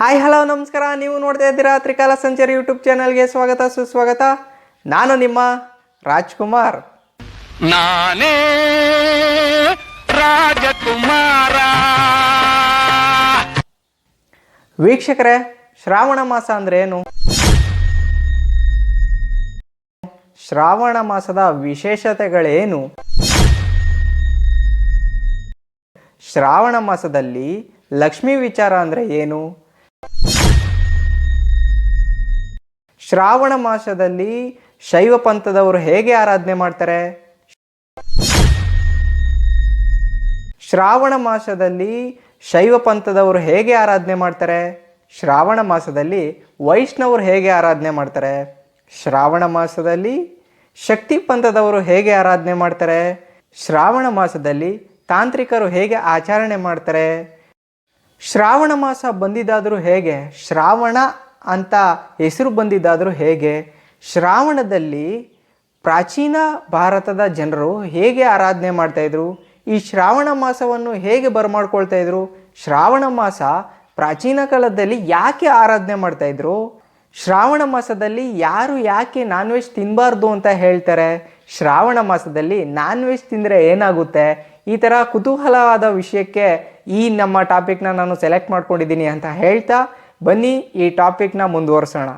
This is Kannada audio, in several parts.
ಹಾಯ್ ಹಲೋ ನಮಸ್ಕಾರ. ನೀವು ನೋಡ್ತಾ ಇದ್ದೀರಾ ತ್ರಿಕಾಲ ಸಂಚಾರಿ ಯೂಟ್ಯೂಬ್ ಚಾನಲ್ಗೆ ಸ್ವಾಗತ ಸುಸ್ವಾಗತ. ನಾನು ನಿಮ್ಮ ರಾಜ್ಕುಮಾರ್. ನಾನೇ ರಾಜಕುಮಾರ. ವೀಕ್ಷಕರೇ ಶ್ರಾವಣ ಮಾಸ ಅಂದ್ರೆ ಏನು? ಶ್ರಾವಣ ಮಾಸದ ವಿಶೇಷತೆಗಳೇನು? ಶ್ರಾವಣ ಮಾಸದಲ್ಲಿ ಲಕ್ಷ್ಮೀ ವಿಚಾರ ಅಂದರೆ ಏನು? ಶ್ರಾವಣ ಮಾಸದಲ್ಲಿ ಶೈವ ಪಂಥದವರು ಹೇಗೆ ಆರಾಧನೆ ಮಾಡ್ತಾರೆ? ಶ್ರಾವಣ ಮಾಸದಲ್ಲಿ ಶೈವ ಪಂಥದವರು ಹೇಗೆ ಆರಾಧನೆ ಮಾಡ್ತಾರೆ? ಶ್ರಾವಣ ಮಾಸದಲ್ಲಿ ವೈಷ್ಣವರು ಹೇಗೆ ಆರಾಧನೆ ಮಾಡ್ತಾರೆ? ಶ್ರಾವಣ ಮಾಸದಲ್ಲಿ ಶಕ್ತಿ ಪಂಥದವರು ಹೇಗೆ ಆರಾಧನೆ ಮಾಡ್ತಾರೆ? ಶ್ರಾವಣ ಮಾಸದಲ್ಲಿ ತಾಂತ್ರಿಕರು ಹೇಗೆ ಆಚರಣೆ ಮಾಡ್ತಾರೆ? ಶ್ರಾವಣ ಮಾಸ ಬಂದಿದ್ದಾದರೂ ಹೇಗೆ? ಶ್ರಾವಣ ಅಂತ ಹೆಸರು ಬಂದಿದ್ದಾದರೂ ಹೇಗೆ? ಶ್ರಾವಣದಲ್ಲಿ ಪ್ರಾಚೀನ ಭಾರತದ ಜನರು ಹೇಗೆ ಆರಾಧನೆ ಮಾಡ್ತಾಯಿದ್ರು ಈ ಶ್ರಾವಣ ಮಾಸವನ್ನು ಹೇಗೆ ಬರಮಾಡ್ಕೊಳ್ತಾ ಇದ್ರು? ಶ್ರಾವಣ ಮಾಸ ಪ್ರಾಚೀನ ಕಾಲದಲ್ಲಿ ಯಾಕೆ ಆರಾಧನೆ ಮಾಡ್ತಾಯಿದ್ರು ಶ್ರಾವಣ ಮಾಸದಲ್ಲಿ ಯಾರು ಯಾಕೆ ನಾನ್ ವೆಜ್ ತಿನ್ನಬಾರ್ದು ಅಂತ ಹೇಳ್ತಾರೆ? ಶ್ರಾವಣ ಮಾಸದಲ್ಲಿ ನಾನ್ ವೆಜ್ ತಿಂದರೆ ಏನಾಗುತ್ತೆ? ಈ ಥರ ಕುತೂಹಲವಾದ ವಿಷಯಕ್ಕೆ ಈ ನಮ್ಮ ಟಾಪಿಕ್ನ ನಾನು ಸೆಲೆಕ್ಟ್ ಮಾಡ್ಕೊಂಡಿದ್ದೀನಿ ಅಂತ ಹೇಳ್ತಾ ಬನ್ನಿ ಈ ಟಾಪಿಕ್ನ ಮುಂದುವರಿಸೋಣ.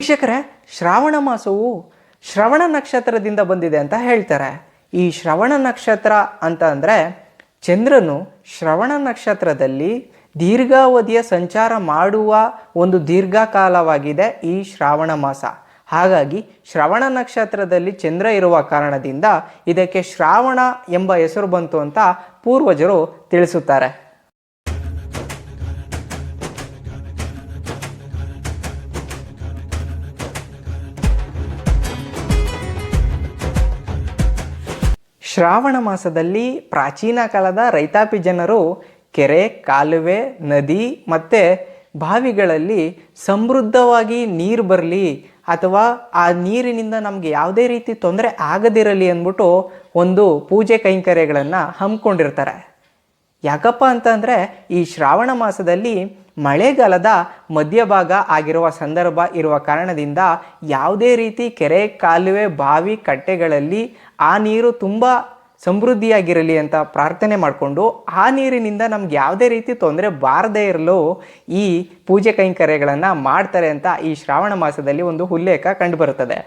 ವೀಕ್ಷಕರೇ, ಶ್ರಾವಣ ಮಾಸವು ಶ್ರವಣ ನಕ್ಷತ್ರದಿಂದ ಬಂದಿದೆ ಅಂತ ಹೇಳ್ತಾರೆ. ಈ ಶ್ರವಣ ನಕ್ಷತ್ರ ಅಂತ ಅಂದರೆ ಚಂದ್ರನು ಶ್ರವಣ ನಕ್ಷತ್ರದಲ್ಲಿ ದೀರ್ಘಾವಧಿಯ ಸಂಚಾರ ಮಾಡುವ ಒಂದು ದೀರ್ಘಕಾಲವಾಗಿದೆ ಈ ಶ್ರಾವಣ ಮಾಸ. ಹಾಗಾಗಿ ಶ್ರವಣ ನಕ್ಷತ್ರದಲ್ಲಿ ಚಂದ್ರ ಇರುವ ಕಾರಣದಿಂದ ಇದಕ್ಕೆ ಶ್ರಾವಣ ಎಂಬ ಹೆಸರು ಬಂತು ಅಂತ ಪೂರ್ವಜರು ತಿಳಿಸುತ್ತಾರೆ. ಶ್ರಾವಣ ಮಾಸದಲ್ಲಿ ಪ್ರಾಚೀನ ಕಾಲದ ರೈತಾಪಿ ಜನರು ಕೆರೆ, ಕಾಲುವೆ, ನದಿ ಮತ್ತು ಬಾವಿಗಳಲ್ಲಿ ಸಮೃದ್ಧವಾಗಿ ನೀರು ಬರಲಿ ಅಥವಾ ಆ ನೀರಿನಿಂದ ನಮಗೆ ಯಾವುದೇ ರೀತಿ ತೊಂದರೆ ಆಗದಿರಲಿ ಅಂದ್ಬಿಟ್ಟು ಒಂದು ಪೂಜೆ ಕೈಂಕರ್ಯಗಳನ್ನು ಹಮ್ಮಿಕೊಂಡಿರ್ತಾರೆ. ಯಾಕಪ್ಪ ಅಂತಂದರೆ ಈ ಶ್ರಾವಣ ಮಾಸದಲ್ಲಿ ಮಳೆಗಾಲದ ಮಧ್ಯಭಾಗ ಆಗಿರುವ ಸಂದರ್ಭ ಇರುವ ಕಾರಣದಿಂದ ಯಾವುದೇ ರೀತಿ ಕೆರೆ, ಕಾಲುವೆ, ಬಾವಿ, ಕಟ್ಟೆಗಳಲ್ಲಿ ಆ ನೀರು ತುಂಬ ಸಮೃದ್ಧಿಯಾಗಿರಲಿ ಅಂತ ಪ್ರಾರ್ಥನೆ ಮಾಡಿಕೊಂಡು ಆ ನೀರಿನಿಂದ ನಮ್ಗೆ ಯಾವುದೇ ರೀತಿ ತೊಂದರೆ ಬಾರದೇ ಇರಲು ಈ ಪೂಜೆ ಕೈಂಕರ್ಯಗಳನ್ನು ಮಾಡ್ತಾರೆ ಅಂತ ಈ ಶ್ರಾವಣ ಮಾಸದಲ್ಲಿ ಒಂದು ಉಲ್ಲೇಖ ಕಂಡುಬರುತ್ತದೆ.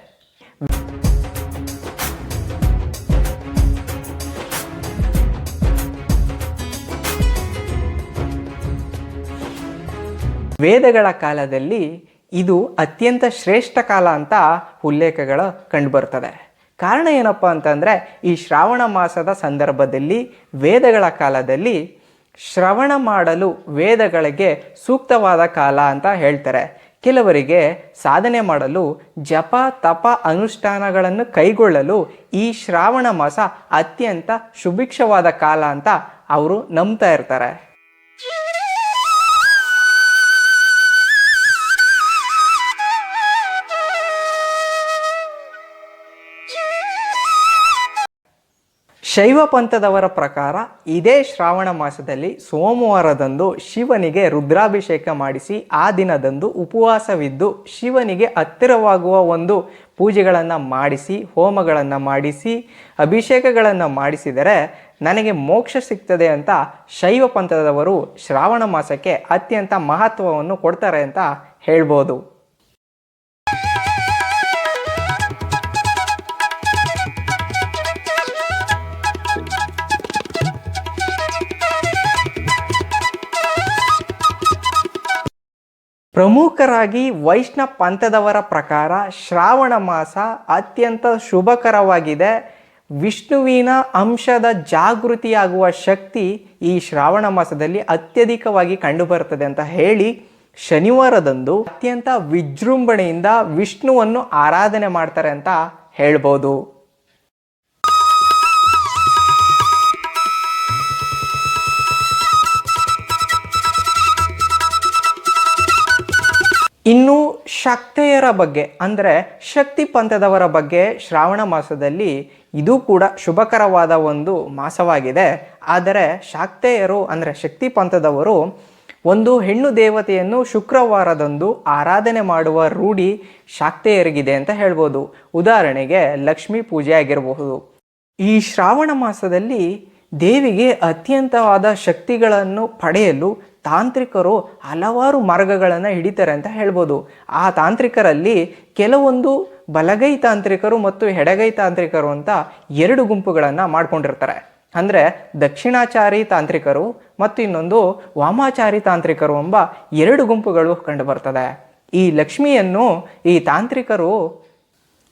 ವೇದಗಳ ಕಾಲದಲ್ಲಿ ಇದು ಅತ್ಯಂತ ಶ್ರೇಷ್ಠ ಕಾಲ ಅಂತ ಉಲ್ಲೇಖಗಳು ಕಂಡುಬರ್ತದೆ. ಕಾರಣ ಏನಪ್ಪ ಅಂತಂದರೆ, ಈ ಶ್ರಾವಣ ಮಾಸದ ಸಂದರ್ಭದಲ್ಲಿ, ವೇದಗಳ ಕಾಲದಲ್ಲಿ ಶ್ರವಣ ಮಾಡಲು ವೇದಗಳಿಗೆ ಸೂಕ್ತವಾದ ಕಾಲ ಅಂತ ಹೇಳ್ತಾರೆ. ಕೆಲವರಿಗೆ ಸಾಧನೆ ಮಾಡಲು, ಜಪ, ತಪ ಅನುಷ್ಠಾನಗಳನ್ನು ಕೈಗೊಳ್ಳಲು ಈ ಶ್ರಾವಣ ಮಾಸ ಅತ್ಯಂತ ಸುಭಿಕ್ಷವಾದ ಕಾಲ ಅಂತ ಅವರು ನಂಬ್ತಾ ಇರ್ತಾರೆ. ಶೈವ ಪಂಥದವರ ಪ್ರಕಾರ ಇದೇ ಶ್ರಾವಣ ಮಾಸದಲ್ಲಿ ಸೋಮವಾರದಂದು ಶಿವನಿಗೆ ರುದ್ರಾಭಿಷೇಕ ಮಾಡಿಸಿ ಆ ದಿನದಂದು ಉಪವಾಸವಿದ್ದು ಶಿವನಿಗೆ ಹತ್ತಿರವಾಗುವ ಒಂದು ಪೂಜೆಗಳನ್ನು ಮಾಡಿಸಿ, ಹೋಮಗಳನ್ನು ಮಾಡಿಸಿ, ಅಭಿಷೇಕಗಳನ್ನು ಮಾಡಿಸಿದರೆ ನನಗೆ ಮೋಕ್ಷ ಸಿಗ್ತದೆ ಅಂತ ಶೈವ ಪಂಥದವರು ಶ್ರಾವಣ ಮಾಸಕ್ಕೆ ಅತ್ಯಂತ ಮಹತ್ವವನ್ನು ಕೊಡ್ತಾರೆ ಅಂತ ಹೇಳ್ಬೋದು. ಪ್ರಮುಖರಾಗಿ ವೈಷ್ಣವ ಪಂಥದವರ ಪ್ರಕಾರ ಶ್ರಾವಣ ಮಾಸ ಅತ್ಯಂತ ಶುಭಕರವಾಗಿದೆ. ವಿಷ್ಣುವಿನ ಅಂಶದ ಜಾಗೃತಿಯಾಗುವ ಶಕ್ತಿ ಈ ಶ್ರಾವಣ ಮಾಸದಲ್ಲಿ ಅತ್ಯಧಿಕವಾಗಿ ಕಂಡುಬರುತ್ತದೆ ಅಂತ ಹೇಳಿ ಶನಿವಾರದಂದು ಅತ್ಯಂತ ವಿಜೃಂಭಣೆಯಿಂದ ವಿಷ್ಣುವನ್ನು ಆರಾಧನೆ ಮಾಡ್ತಾರೆ ಅಂತ ಹೇಳ್ಬೋದು. ಶಕ್ತೆಯರ ಬಗ್ಗೆ, ಅಂದರೆ ಶಕ್ತಿ ಪಂಥದವರ ಬಗ್ಗೆ ಶ್ರಾವಣ ಮಾಸದಲ್ಲಿ ಇದು ಕೂಡ ಶುಭಕರವಾದ ಒಂದು ಮಾಸವಾಗಿದೆ. ಆದರೆ ಶಾಕ್ತೆಯರು, ಅಂದರೆ ಶಕ್ತಿ ಪಂಥದವರು ಒಂದು ಹೆಣ್ಣು ದೇವತೆಯನ್ನು ಶುಕ್ರವಾರದಂದು ಆರಾಧನೆ ಮಾಡುವ ರೂಢಿ ಶಾಕ್ತೆಯರಿಗಿದೆ ಅಂತ ಹೇಳ್ಬೋದು. ಉದಾಹರಣೆಗೆ ಲಕ್ಷ್ಮೀ ಪೂಜೆ ಆಗಿರಬಹುದು. ಈ ಶ್ರಾವಣ ಮಾಸದಲ್ಲಿ ದೇವಿಗೆ ಅತ್ಯಂತವಾದ ಶಕ್ತಿಗಳನ್ನು ಪಡೆಯಲು ತಾಂತ್ರಿಕರು ಹಲವಾರು ಮಾರ್ಗಗಳನ್ನು ಹಿಡಿತಾರೆ ಅಂತ ಹೇಳ್ಬೋದು. ಆ ತಾಂತ್ರಿಕರಲ್ಲಿ ಕೆಲವೊಂದು ಬಲಗೈ ತಾಂತ್ರಿಕರು ಮತ್ತು ಎಡಗೈ ತಾಂತ್ರಿಕರು ಅಂತ ಎರಡು ಗುಂಪುಗಳನ್ನು ಮಾಡ್ಕೊಂಡಿರ್ತಾರೆ. ಅಂದರೆ ದಕ್ಷಿಣಾಚಾರಿ ತಾಂತ್ರಿಕರು ಮತ್ತು ಇನ್ನೊಂದು ವಾಮಾಚಾರಿ ತಾಂತ್ರಿಕರು ಎಂಬ ಎರಡು ಗುಂಪುಗಳು ಕಂಡುಬರ್ತದೆ ಈ ಲಕ್ಷ್ಮಿಯನ್ನು, ಈ ತಾಂತ್ರಿಕರು,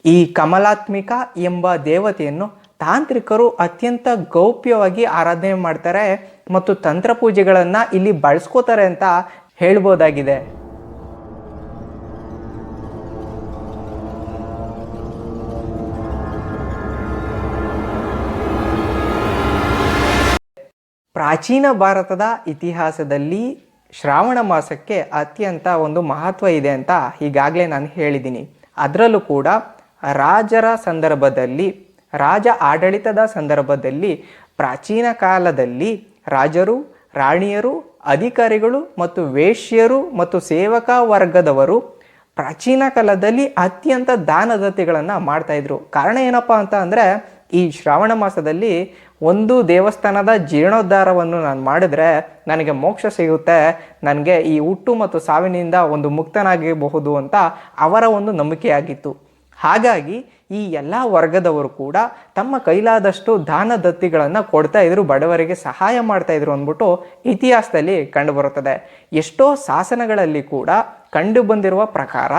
ಈ ಕಮಲಾತ್ಮಿಕ ಎಂಬ ದೇವತೆಯನ್ನು ತಾಂತ್ರಿಕರು ಅತ್ಯಂತ ಗೌಪ್ಯವಾಗಿ ಆರಾಧನೆ ಮಾಡ್ತಾರೆ. ಮತ್ತು ತಂತ್ರ ಪೂಜೆಗಳನ್ನು ಇಲ್ಲಿ ಬಳಸ್ಕೋತಾರೆ ಅಂತ ಹೇಳ್ಬೋದಾಗಿದೆ. ಪ್ರಾಚೀನ ಭಾರತದ ಇತಿಹಾಸದಲ್ಲಿ ಶ್ರಾವಣ ಮಾಸಕ್ಕೆ ಅತ್ಯಂತ ಒಂದು ಮಹತ್ವ ಇದೆ ಅಂತ ಈಗಾಗಲೇ ನಾನು ಹೇಳಿದ್ದೀನಿ. ಅದರಲ್ಲೂ ಕೂಡ ರಾಜರ ಸಂದರ್ಭದಲ್ಲಿ, ರಾಜ ಆಡಳಿತದ ಸಂದರ್ಭದಲ್ಲಿ, ಪ್ರಾಚೀನ ಕಾಲದಲ್ಲಿ ರಾಜರು, ರಾಣಿಯರು, ಅಧಿಕಾರಿಗಳು ಮತ್ತು ವೇಶ್ಯರು ಮತ್ತು ಸೇವಕ ವರ್ಗದವರು ಪ್ರಾಚೀನ ಕಾಲದಲ್ಲಿ ಅತ್ಯಂತ ದಾನದತೆಗಳನ್ನು ಮಾಡ್ತಾಯಿದ್ರು ಕಾರಣ ಏನಪ್ಪ ಅಂತ ಅಂದರೆ, ಈ ಶ್ರಾವಣ ಮಾಸದಲ್ಲಿ ಒಂದು ದೇವಸ್ಥಾನದ ಜೀರ್ಣೋದ್ಧಾರವನ್ನು ನಾನು ಮಾಡಿದ್ರೆ ನನಗೆ ಮೋಕ್ಷ ಸಿಗುತ್ತೆ, ನನಗೆ ಈ ಹುಟ್ಟು ಮತ್ತು ಸಾವಿನಿಂದ ಒಂದು ಮುಕ್ತನಾಗಿರಬಹುದು ಅಂತ ಅವರ ಒಂದು ನಂಬಿಕೆಯಾಗಿತ್ತು. ಹಾಗಾಗಿ ಈ ಎಲ್ಲ ವರ್ಗದವರು ಕೂಡ ತಮ್ಮ ಕೈಲಾದಷ್ಟು ದಾನ ದತ್ತಿಗಳನ್ನು ಕೊಡ್ತಾ ಇದ್ರು, ಬಡವರಿಗೆ ಸಹಾಯ ಮಾಡ್ತಾ ಇದ್ರು ಅಂದ್ಬಿಟ್ಟು ಇತಿಹಾಸದಲ್ಲಿ ಕಂಡುಬರುತ್ತದೆ. ಎಷ್ಟೋ ಶಾಸನಗಳಲ್ಲಿ ಕೂಡ ಕಂಡು ಬಂದಿರುವ ಪ್ರಕಾರ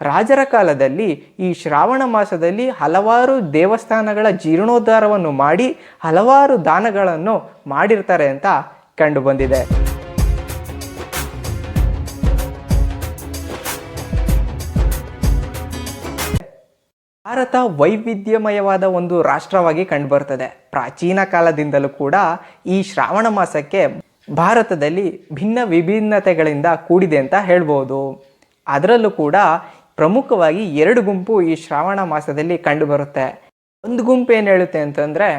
ರಾಜರ ಕಾಲದಲ್ಲಿ ಈ ಶ್ರಾವಣ ಮಾಸದಲ್ಲಿ ಹಲವಾರು ದೇವಸ್ಥಾನಗಳ ಜೀರ್ಣೋದ್ಧಾರವನ್ನು ಮಾಡಿ ಹಲವಾರು ದಾನಗಳನ್ನು ಮಾಡಿರ್ತಾರೆ ಅಂತ ಕಂಡು ಬಂದಿದೆ ಭಾರತ ವೈವಿಧ್ಯಮಯವಾದ ಒಂದು ರಾಷ್ಟ್ರವಾಗಿ ಕಂಡುಬರ್ತದೆ. ಪ್ರಾಚೀನ ಕಾಲದಿಂದಲೂ ಕೂಡ ಈ ಶ್ರಾವಣ ಮಾಸಕ್ಕೆ ಭಾರತದಲ್ಲಿ ಭಿನ್ನ ವಿಭಿನ್ನತೆಗಳಿಂದ ಕೂಡಿದೆ ಅಂತ ಹೇಳ್ಬೋದು. ಅದರಲ್ಲೂ ಕೂಡ ಪ್ರಮುಖವಾಗಿ ಎರಡು ಗುಂಪು ಈ ಶ್ರಾವಣ ಮಾಸದಲ್ಲಿ ಕಂಡುಬರುತ್ತೆ. ಒಂದು ಗುಂಪು ಏನು ಹೇಳುತ್ತೆ ಅಂತಂದರೆ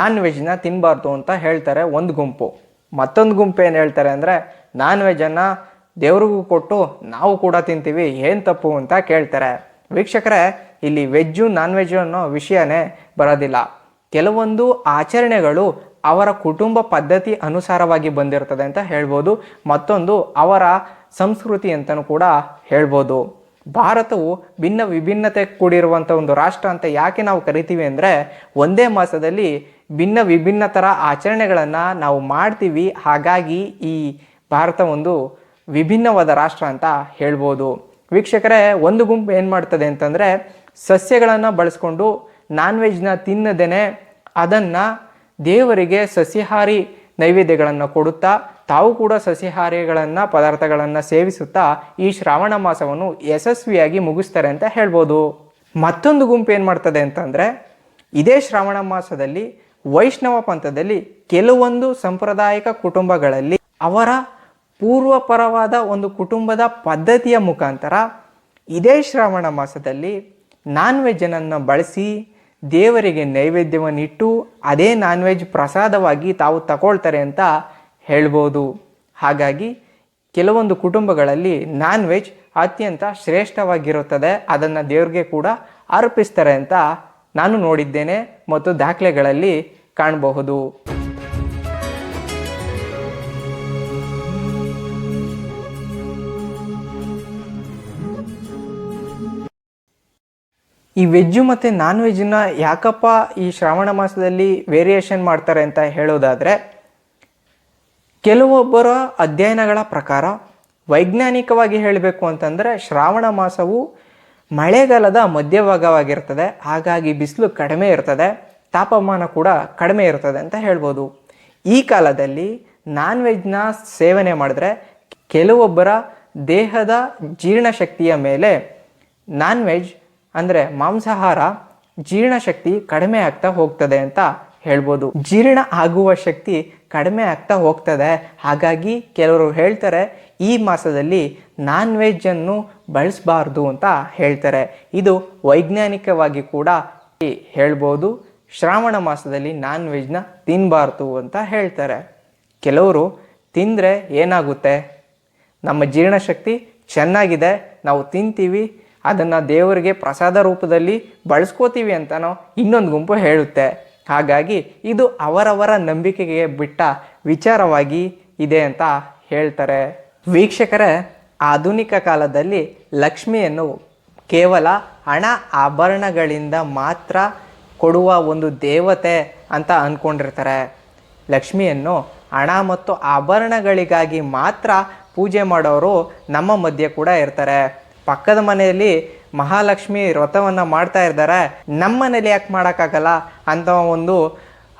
ನಾನ್ ವೆಜ್ನ ತಿನ್ನಬಾರ್ದು ಅಂತ ಹೇಳ್ತಾರೆ ಒಂದು ಗುಂಪು. ಮತ್ತೊಂದು ಗುಂಪು ಏನು ಹೇಳ್ತಾರೆ ಅಂದರೆ ನಾನ್ ವೆಜ್ಜನ್ನು ದೇವ್ರಿಗೂ ಕೊಟ್ಟು ನಾವು ಕೂಡ ತಿಂತೀವಿ, ಏನು ತಪ್ಪು ಅಂತ ಕೇಳ್ತಾರೆ. ವೀಕ್ಷಕರೇ, ಇಲ್ಲಿ ವೆಜ್ಜು ನಾನ್ ವೆಜ್ಜು ಅನ್ನೋ ವಿಷಯನೇ ಬರೋದಿಲ್ಲ. ಕೆಲವೊಂದು ಆಚರಣೆಗಳು ಅವರ ಕುಟುಂಬ ಪದ್ಧತಿ ಅನುಸಾರವಾಗಿ ಬಂದಿರ್ತದೆ ಅಂತ ಹೇಳ್ಬೋದು. ಮತ್ತೊಂದು ಅವರ ಸಂಸ್ಕೃತಿ ಅಂತಲೂ ಕೂಡ ಹೇಳ್ಬೋದು. ಭಾರತವು ಭಿನ್ನ ವಿಭಿನ್ನತೆ ಕೂಡಿರುವಂಥ ಒಂದು ರಾಷ್ಟ್ರ ಅಂತ ಯಾಕೆ ನಾವು ಕರಿತೀವಿ ಅಂದರೆ, ಒಂದೇ ಮಾಸದಲ್ಲಿ ಭಿನ್ನ ವಿಭಿನ್ನ ಥರ ಆಚರಣೆಗಳನ್ನು ನಾವು ಮಾಡ್ತೀವಿ. ಹಾಗಾಗಿ ಈ ಭಾರತ ಒಂದು ವಿಭಿನ್ನವಾದ ರಾಷ್ಟ್ರ ಅಂತ ಹೇಳ್ಬೋದು. ವೀಕ್ಷಕರೇ, ಒಂದು ಗುಂಪು ಏನು ಮಾಡ್ತದೆ ಅಂತಂದರೆ ಸಸ್ಯಗಳನ್ನು ಬಳಸ್ಕೊಂಡು ನಾನ್ ವೆಜ್ನ ತಿನ್ನದೇನೆ ಅದನ್ನು ದೇವರಿಗೆ ಸಸ್ಯಹಾರಿ ನೈವೇದ್ಯಗಳನ್ನು ಕೊಡುತ್ತಾ, ತಾವು ಕೂಡ ಸಸ್ಯಹಾರಿಗಳನ್ನು, ಪದಾರ್ಥಗಳನ್ನು ಸೇವಿಸುತ್ತಾ ಈ ಶ್ರಾವಣ ಮಾಸವನ್ನು ಯಶಸ್ವಿಯಾಗಿ ಮುಗಿಸ್ತಾರೆ ಅಂತ ಹೇಳ್ಬೋದು. ಮತ್ತೊಂದು ಗುಂಪು ಏನು ಮಾಡ್ತದೆ ಅಂತಂದರೆ, ಇದೇ ಶ್ರಾವಣ ಮಾಸದಲ್ಲಿ ವೈಷ್ಣವ ಪಂಥದಲ್ಲಿ ಕೆಲವೊಂದು ಸಾಂಪ್ರದಾಯಿಕ ಕುಟುಂಬಗಳಲ್ಲಿ ಅವರ ಪೂರ್ವಪರವಾದ ಒಂದು ಕುಟುಂಬದ ಪದ್ಧತಿಯ ಮುಖಾಂತರ ಇದೇ ಶ್ರಾವಣ ಮಾಸದಲ್ಲಿ ನಾನ್ ವೆಜ್ಜನ್ನು ಬಳಸಿ ದೇವರಿಗೆ ನೈವೇದ್ಯವನ್ನಿಟ್ಟು ಅದೇ ನಾನ್ ವೆಜ್ ಪ್ರಸಾದವಾಗಿ ತಾವು ತಗೊಳ್ತಾರೆ ಅಂತ ಹೇಳ್ಬೋದು. ಹಾಗಾಗಿ ಕೆಲವೊಂದು ಕುಟುಂಬಗಳಲ್ಲಿ ನಾನ್ ವೆಜ್ ಅತ್ಯಂತ ಶ್ರೇಷ್ಠವಾಗಿರುತ್ತದೆ. ಅದನ್ನು ದೇವ್ರಿಗೆ ಕೂಡ ಅರ್ಪಿಸ್ತಾರೆ ಅಂತ ನಾನು ನೋಡಿದ್ದೇನೆ ಮತ್ತು ದಾಖಲೆಗಳಲ್ಲಿ ಕಾಣಬಹುದು. ಈ ವೆಜ್ಜು ಮತ್ತು ನಾನ್ ವೆಜ್ನ ಯಾಕಪ್ಪ ಈ ಶ್ರಾವಣ ಮಾಸದಲ್ಲಿ ವೇರಿಯೇಷನ್ ಮಾಡ್ತಾರೆ ಅಂತ ಹೇಳೋದಾದರೆ, ಕೆಲವೊಬ್ಬರ ಅಧ್ಯಯನಗಳ ಪ್ರಕಾರ ವೈಜ್ಞಾನಿಕವಾಗಿ ಹೇಳಬೇಕು ಅಂತಂದರೆ ಶ್ರಾವಣ ಮಾಸವು ಮಳೆಗಾಲದ ಮಧ್ಯಭಾಗವಾಗಿರ್ತದೆ. ಹಾಗಾಗಿ ಬಿಸಿಲು ಕಡಿಮೆ ಇರ್ತದೆ, ತಾಪಮಾನ ಕೂಡ ಕಡಿಮೆ ಇರ್ತದೆ ಅಂತ ಹೇಳ್ಬೋದು. ಈ ಕಾಲದಲ್ಲಿ ನಾನ್ ವೆಜ್ನ ಸೇವನೆ ಮಾಡಿದ್ರೆ ಕೆಲವೊಬ್ಬರ ದೇಹದ ಜೀರ್ಣಶಕ್ತಿಯ ಮೇಲೆ ನಾನ್ ವೆಜ್ ಅಂದರೆ ಮಾಂಸಾಹಾರ ಜೀರ್ಣಶಕ್ತಿ ಕಡಿಮೆ ಆಗ್ತಾ ಹೋಗ್ತದೆ ಅಂತ ಹೇಳ್ಬೋದು. ಜೀರ್ಣ ಆಗುವ ಶಕ್ತಿ ಕಡಿಮೆ ಆಗ್ತಾ ಹೋಗ್ತದೆ. ಹಾಗಾಗಿ ಕೆಲವರು ಹೇಳ್ತಾರೆ, ಈ ಮಾಸದಲ್ಲಿ ನಾನ್ ವೆಜ್ಜನ್ನು ಬಳಸಬಾರ್ದು ಅಂತ ಹೇಳ್ತಾರೆ. ಇದು ವೈಜ್ಞಾನಿಕವಾಗಿ ಕೂಡ ಹೇಳ್ಬೋದು, ಶ್ರಾವಣ ಮಾಸದಲ್ಲಿ ನಾನ್ ವೆಜ್ನ ತಿನ್ನಬಾರ್ದು ಅಂತ ಹೇಳ್ತಾರೆ. ಕೆಲವರು ತಿಂದರೆ ಏನಾಗುತ್ತೆ? ನಮ್ಮ ಜೀರ್ಣಶಕ್ತಿ ಚೆನ್ನಾಗಿದೆ, ನಾವು ತಿಂತೀವಿ ಅದನ್ನು ದೇವರಿಗೆ ಪ್ರಸಾದ ರೂಪದಲ್ಲಿ ಬಳಸ್ಕೋತೀವಿ ಅಂತನೋ ಇನ್ನೊಂದು ಗುಂಪು ಹೇಳುತ್ತೆ. ಹಾಗಾಗಿ ಇದು ಅವರವರ ನಂಬಿಕೆಗೆ ಬಿಟ್ಟ ವಿಚಾರವಾಗಿ ಇದೆ ಅಂತ ಹೇಳ್ತಾರೆ. ವೀಕ್ಷಕರೇ, ಆಧುನಿಕ ಕಾಲದಲ್ಲಿ ಲಕ್ಷ್ಮಿಯನ್ನು ಕೇವಲ ಹಣ ಆಭರಣಗಳಿಂದ ಮಾತ್ರ ಕೊಡುವ ಒಂದು ದೇವತೆ ಅಂತ ಅಂದ್ಕೊಂಡಿರ್ತಾರೆ ಲಕ್ಷ್ಮಿಯನ್ನು ಹಣ ಮತ್ತು ಆಭರಣಗಳಿಗಾಗಿ ಮಾತ್ರ ಪೂಜೆ ಮಾಡೋರು ನಮ್ಮ ಮಧ್ಯೆ ಕೂಡ ಇರ್ತಾರೆ. ಪಕ್ಕದ ಮನೆಯಲ್ಲಿ ಮಹಾಲಕ್ಷ್ಮಿ ವ್ರತವನ್ನು ಮಾಡ್ತಾ ಇದ್ದಾರೆ ನಮ್ಮ ಮನೇಲಿ ಯಾಕೆ ಮಾಡೋಕ್ಕಾಗಲ್ಲ? ಅಂತ ಒಂದು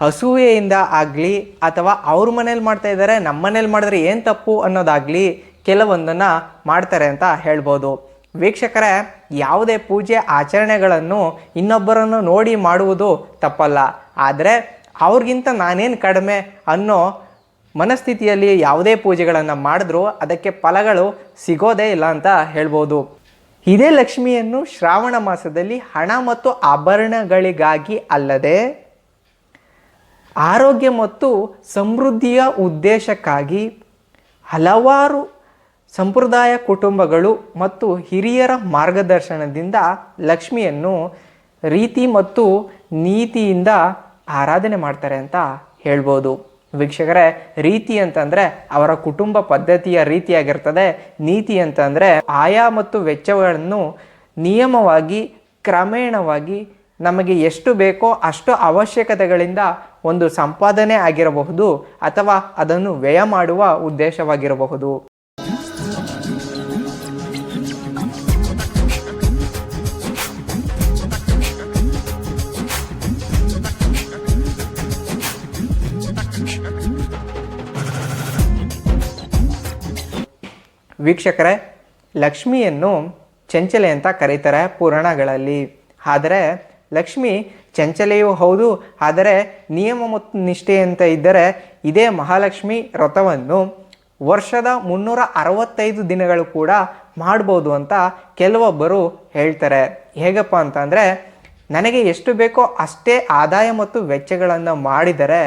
ಹಸುವೆಯಿಂದ ಆಗಲಿ ಅಥವಾ ಅವ್ರ ಮನೇಲಿ ಮಾಡ್ತಾ ಇದ್ದಾರೆ ನಮ್ಮ ಮನೇಲಿ ಮಾಡಿದ್ರೆ ಏನು ತಪ್ಪು ಅನ್ನೋದಾಗಲಿ ಕೆಲವೊಂದನ್ನು ಮಾಡ್ತಾರೆ ಅಂತ ಹೇಳ್ಬೋದು. ವೀಕ್ಷಕರೇ, ಯಾವುದೇ ಪೂಜೆ ಆಚರಣೆಗಳನ್ನು ಇನ್ನೊಬ್ಬರನ್ನು ನೋಡಿ ಮಾಡುವುದು ತಪ್ಪಲ್ಲ. ಆದರೆ ಅವ್ರಿಗಿಂತ ನಾನೇನು ಕಡಿಮೆ ಅನ್ನೋ ಮನಸ್ಥಿತಿಯಲ್ಲಿ ಯಾವುದೇ ಪೂಜೆಗಳನ್ನು ಮಾಡಿದ್ರೂ ಅದಕ್ಕೆ ಫಲಗಳು ಸಿಗೋದೇ ಇಲ್ಲ ಅಂತ ಹೇಳ್ಬೋದು. ಇದೇ ಲಕ್ಷ್ಮಿಯನ್ನು ಶ್ರಾವಣ ಮಾಸದಲ್ಲಿ ಹಣ ಮತ್ತು ಆಭರಣಗಳಿಗಾಗಿ ಅಲ್ಲದೆ ಆರೋಗ್ಯ ಮತ್ತು ಸಮೃದ್ಧಿಯ ಉದ್ದೇಶಕ್ಕಾಗಿ ಹಲವಾರು ಸಂಪ್ರದಾಯ ಕುಟುಂಬಗಳು ಮತ್ತು ಹಿರಿಯರ ಮಾರ್ಗದರ್ಶನದಿಂದ ಲಕ್ಷ್ಮಿಯನ್ನು ರೀತಿ ಮತ್ತು ನೀತಿಯಿಂದ ಆರಾಧನೆ ಮಾಡ್ತಾರೆ ಅಂತ ಹೇಳ್ಬೋದು. ವೀಕ್ಷಕರೇ, ರೀತಿ ಅಂತಂದರೆ ಅವರ ಕುಟುಂಬ ಪದ್ಧತಿಯ ರೀತಿಯಾಗಿರ್ತದೆ. ನೀತಿ ಅಂತಂದರೆ ಆಯಾ ಮತ್ತು ವೆಚ್ಚಗಳನ್ನು ನಿಯಮವಾಗಿ, ಕ್ರಮೇಣವಾಗಿ ನಮಗೆ ಎಷ್ಟು ಬೇಕೋ ಅಷ್ಟು ಅವಶ್ಯಕತೆಗಳಿಂದ ಒಂದು ಸಂಪಾದನೆ ಆಗಿರಬಹುದು ಅಥವಾ ಅದನ್ನು ವ್ಯಯ ಮಾಡುವ ಉದ್ದೇಶವಾಗಿರಬಹುದು. ವೀಕ್ಷಕರೇ, ಲಕ್ಷ್ಮಿಯನ್ನು ಚಂಚಲೆ ಅಂತ ಕರೀತಾರೆ ಪುರಾಣಗಳಲ್ಲಿ. ಆದರೆ, ಲಕ್ಷ್ಮಿ ಚಂಚಲೆಯೂ ಹೌದು, ಆದರೆ ನಿಯಮ ಮತ್ತು ನಿಷ್ಠೆ ಅಂತ ಇದ್ದರೆ ಇದೇ ಮಹಾಲಕ್ಷ್ಮಿ ವ್ರತವನ್ನು ವರ್ಷದ ಮುನ್ನೂರ ಅರವತ್ತೈದು ದಿನಗಳು ಕೂಡ ಮಾಡ್ಬೋದು ಅಂತ ಕೆಲವೊಬ್ಬರು ಹೇಳ್ತಾರೆ. ಹೇಗಪ್ಪ ಅಂತಂದರೆ, ನನಗೆ ಎಷ್ಟು ಬೇಕೋ ಅಷ್ಟೇ ಆದಾಯ ಮತ್ತು ವೆಚ್ಚಗಳನ್ನು ಮಾಡಿದರೆ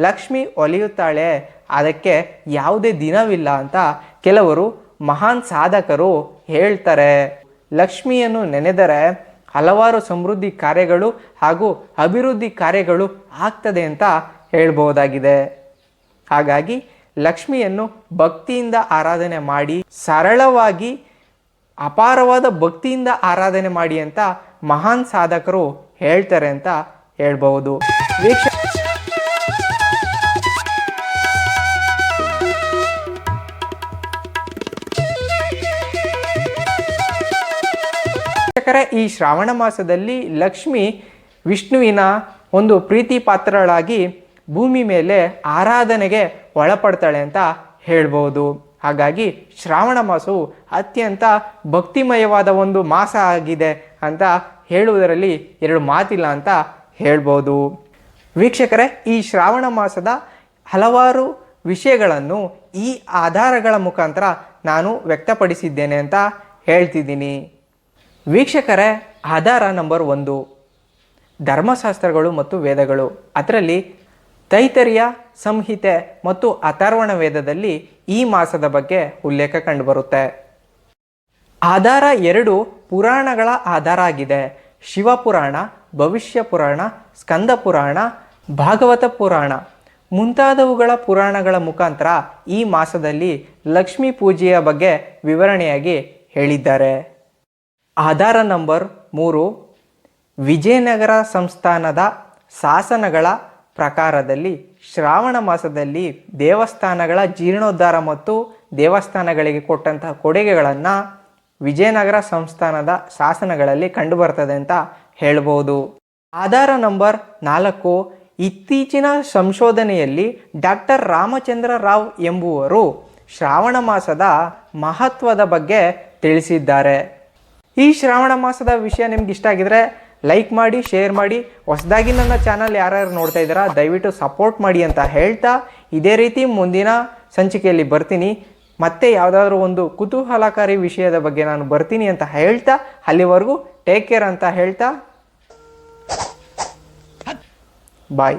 ಲಕ್ಷ್ಮಿ ಒಲಿಯುತ್ತಾಳೆ, ಅದಕ್ಕೆ ಯಾವುದೇ ದಿನವಿಲ್ಲ ಅಂತ ಕೆಲವರು ಮಹಾನ್ ಸಾಧಕರು ಹೇಳ್ತಾರೆ, ಲಕ್ಷ್ಮಿಯನ್ನು ನೆನೆದರೆ ಹಲವಾರು ಸಮೃದ್ಧಿ ಕಾರ್ಯಗಳು ಹಾಗೂ ಅಭಿವೃದ್ಧಿ ಕಾರ್ಯಗಳು ಆಗ್ತದೆ ಅಂತ ಹೇಳ್ಬೋದಾಗಿದೆ. ಹಾಗಾಗಿ ಲಕ್ಷ್ಮಿಯನ್ನು ಭಕ್ತಿಯಿಂದ ಆರಾಧನೆ ಮಾಡಿ, ಸರಳವಾಗಿ ಅಪಾರವಾದ ಭಕ್ತಿಯಿಂದ ಆರಾಧನೆ ಮಾಡಿ ಅಂತ ಮಹಾನ್ ಸಾಧಕರು ಹೇಳ್ತಾರೆ ಅಂತ ಹೇಳ್ಬಹುದು ವೀಕ್ಷ ಈ ಶ್ರಾವಣ ಮಾಸದಲ್ಲಿ ಲಕ್ಷ್ಮಿ ವಿಷ್ಣುವಿನ ಒಂದು ಪ್ರೀತಿ ಪಾತ್ರಳಾಗಿ ಭೂಮಿ ಮೇಲೆ ಆರಾಧನೆಗೆ ಒಳಪಡ್ತಾಳೆ ಅಂತ ಹೇಳ್ಬೋದು. ಹಾಗಾಗಿ ಶ್ರಾವಣ ಮಾಸವು ಅತ್ಯಂತ ಭಕ್ತಿಮಯವಾದ ಒಂದು ಮಾಸ ಆಗಿದೆ ಅಂತ ಹೇಳುವುದರಲ್ಲಿ ಎರಡು ಮಾತಿಲ್ಲ ಅಂತ ಹೇಳ್ಬೋದು. ವೀಕ್ಷಕರೇ, ಈ ಶ್ರಾವಣ ಮಾಸದ ಹಲವಾರು ವಿಷಯಗಳನ್ನು ಈ ಆಧಾರಗಳ ಮುಖಾಂತರ ನಾನು ವ್ಯಕ್ತಪಡಿಸಿದ್ದೇನೆ ಅಂತ ಹೇಳ್ತಿದ್ದೀನಿ. ವೀಕ್ಷಕರೇ, ಆಧಾರ ನಂಬರ್ ಒಂದು. ಧರ್ಮಶಾಸ್ತ್ರಗಳು ಮತ್ತು ವೇದಗಳು. ಅದರಲ್ಲಿ ತೈತರಿಯ ಸಂಹಿತೆ ಮತ್ತು ಅಥರ್ವಣ ವೇದದಲ್ಲಿ ಈ ಮಾಸದ ಬಗ್ಗೆ ಉಲ್ಲೇಖ ಕಂಡುಬರುತ್ತೆ. ಆಧಾರ ಎರಡು ಪುರಾಣಗಳ ಆಧಾರ ಆಗಿದೆ. ಶಿವಪುರಾಣ, ಭವಿಷ್ಯ ಪುರಾಣ, ಸ್ಕಂದ ಪುರಾಣ, ಭಾಗವತ ಪುರಾಣ. ಮುಂತಾದವುಗಳ ಪುರಾಣಗಳ ಮುಖಾಂತರ ಈ ಮಾಸದಲ್ಲಿ ಲಕ್ಷ್ಮೀ ಪೂಜೆಯ ಬಗ್ಗೆ ವಿವರಣೆಯಾಗಿ ಹೇಳಿದ್ದಾರೆ. ಆಧಾರ ನಂಬರ್ ಮೂರು, ವಿಜಯನಗರ ಸಂಸ್ಥಾನದ ಶಾಸನಗಳ ಪ್ರಕಾರದಲ್ಲಿ ಶ್ರಾವಣ ಮಾಸದಲ್ಲಿ ದೇವಸ್ಥಾನಗಳ ಜೀರ್ಣೋದ್ಧಾರ ಮತ್ತು ದೇವಸ್ಥಾನಗಳಿಗೆ ಕೊಟ್ಟಂತಹ ಕೊಡುಗೆಗಳನ್ನು ವಿಜಯನಗರ ಸಂಸ್ಥಾನದ ಶಾಸನಗಳಲ್ಲಿ ಕಂಡುಬರ್ತದೆ ಅಂತ ಹೇಳ್ಬೋದು. ಆಧಾರ ನಂಬರ್ ನಾಲ್ಕು, ಇತ್ತೀಚಿನ ಸಂಶೋಧನೆಯಲ್ಲಿ ಡಾಕ್ಟರ್ ರಾಮಚಂದ್ರ ರಾವ್ ಎಂಬುವರು ಶ್ರಾವಣ ಮಾಸದ ಮಹತ್ವದ ಬಗ್ಗೆ ತಿಳಿಸಿದ್ದಾರೆ. ಈ ಶ್ರಾವಣ ಮಾಸದ ವಿಷಯ ನಿಮ್ಗೆ ಇಷ್ಟ ಆಗಿದ್ರೆ ಲೈಕ್ ಮಾಡಿ ಶೇರ್ ಮಾಡಿ, ಹೊಸದಾಗಿ ನನ್ನ ಚಾನಲ್ ಯಾರ್ಯಾರು ನೋಡ್ತಾ ಇದ್ದೀರಾ, ದಯವಿಟ್ಟು ಸಪೋರ್ಟ್ ಮಾಡಿ ಅಂತ ಹೇಳ್ತಾ ಇದೇ ರೀತಿ ಮುಂದಿನ ಸಂಚಿಕೆಯಲ್ಲಿ ಬರ್ತೀನಿ. ಮತ್ತೆ ಯಾವುದಾದ್ರೂ ಒಂದು ಕುತೂಹಲಕಾರಿ ವಿಷಯದ ಬಗ್ಗೆ ನಾನು ಬರ್ತೀನಿ ಅಂತ ಹೇಳ್ತಾ ಅಲ್ಲಿವರೆಗೂ ಟೇಕ್ ಕೇರ್ ಅಂತ ಹೇಳ್ತಾ. ಬಾಯ್